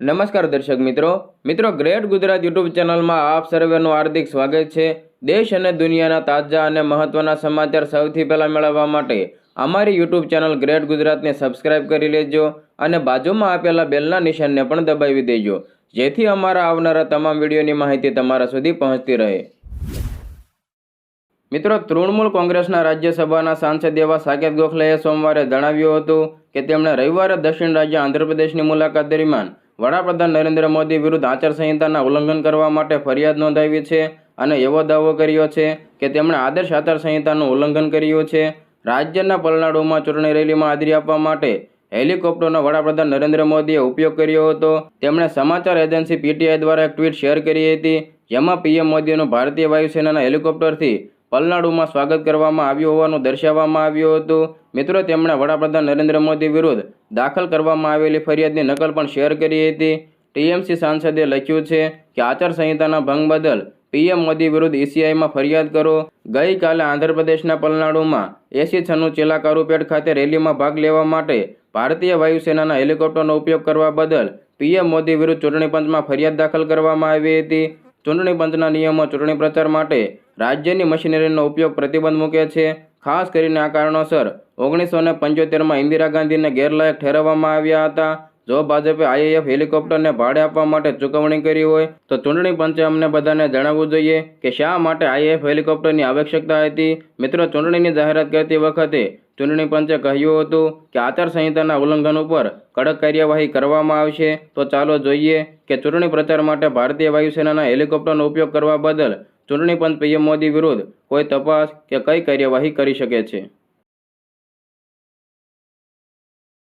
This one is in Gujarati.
નમસ્કાર દર્શક મિત્રો. મિત્રો, ગ્રેટ ગુજરાત યુટ્યુબ ચેનલમાં આપ સર્વેનું હાર્દિક સ્વાગત છે. દેશ અને દુનિયાના તાજા અને મહત્વના સમાચાર સૌથી પહેલાં મેળવવા માટે અમારી યુટ્યુબ ચેનલ ગ્રેટ ગુજરાતને સબસ્ક્રાઇબ કરી લેજો અને બાજુમાં આપેલા બેલના નિશાનને પણ દબાવી દેજો. જેથી અમારા આવનારા તમામ વિડીયોની માહિતી તમારા સુધી પહોંચતી રહે. મિત્રો, તૃણમૂલ કોંગ્રેસના રાજ્યસભાના સાંસદ એવા સાકેત ગોખલેએ સોમવારે જણાવ્યું હતું કે તેમણે રવિવારે દક્ષિણ રાજ્ય આંધ્રપ્રદેશની મુલાકાત દરમિયાન વડાપ્રધાન નરેન્દ્ર મોદી વિરુદ્ધ આચારસંહિતાના ઉલ્લંઘન કરવા માટે ફરિયાદ નોંધાવી છે અને એવો દાવો કર્યો છે કે તેમણે આદર્શ આચારસંહિતાનું ઉલ્લંઘન કર્યું છે. રાજ્યના પલનાડુમાં ચૂંટણી રેલીમાં હાજરી આપવા માટે હેલિકોપ્ટરનો વડાપ્રધાન નરેન્દ્ર મોદીએ ઉપયોગ કર્યો હતો. તેમણે સમાચાર એજન્સી પીટીઆઈ દ્વારા એક ટ્વીટ શેર કરી હતી, જેમાં પીએમ મોદીનું ભારતીય વાયુસેનાના હેલિકોપ્ટરથી પલનાડુમાં સ્વાગત કરવામાં આવ્યું હોવાનું દર્શાવવામાં આવ્યું હતું. મિત્રો, તેમણે વડાપ્રધાન નરેન્દ્ર મોદી વિરુદ્ધ દાખલ કરવામાં આવેલી ફરિયાદની નકલ પણ શેર કરી હતી. ટીએમસી સાંસદે લખ્યું છે કે આચારસંહિતાના ભંગ બદલ પીએમ મોદી વિરુદ્ધ ઈસીઆઈમાં ફરિયાદ કરો. ગઈકાલે આંધ્રપ્રદેશના પલનાડુમાં એસી છન્નું ચેલા કારુપેટ ખાતે રેલીમાં ભાગ લેવા માટે ભારતીય વાયુસેનાના હેલિકોપ્ટરનો ઉપયોગ કરવા બદલ પીએમ મોદી વિરુદ્ધ ચૂંટણી પંચમાં ફરિયાદ દાખલ કરવામાં આવી હતી. ચૂંટણી પંચના નિયમો ચૂંટણી પ્રચાર માટે રાજ્યની મશીનરીનો ઉપયોગ પ્રતિબંધ મૂકે છે. ખાસ કરીને આ કારણોસર ઓગણીસો પંચોતેરમાં ઇન્દિરા ગાંધીને ગેરલાયક ઠેરવવામાં આવ્યા હતા. જો ભાજપે આઈએએફ હેલિકોપ્ટરને ભાડે આપવા માટે ચૂકવણી કરી હોય, તો ચૂંટણી પંચે અમને બધાને જણાવવું જોઈએ કે શા માટે આઈએએફ હેલિકોપ્ટરની આવશ્યકતા હતી? મિત્રો, ચૂંટણીની જાહેરાત કરતી વખતે ચૂંટણી પંચે કહ્યું હતું કે આચારસંહિતાના ઉલ્લંઘન ઉપર કડક કાર્યવાહી કરવામાં આવશે. તો ચાલો જોઈએ કે ચૂંટણી પ્રચાર માટે ભારતીય વાયુસેનાના હેલિકોપ્ટરનો ઉપયોગ કરવા બદલ ચૂંટણી પંચ પીએમ મોદી વિરુદ્ધ કોઈ તપાસ કે કઈ કાર્યવાહી કરી શકે છે?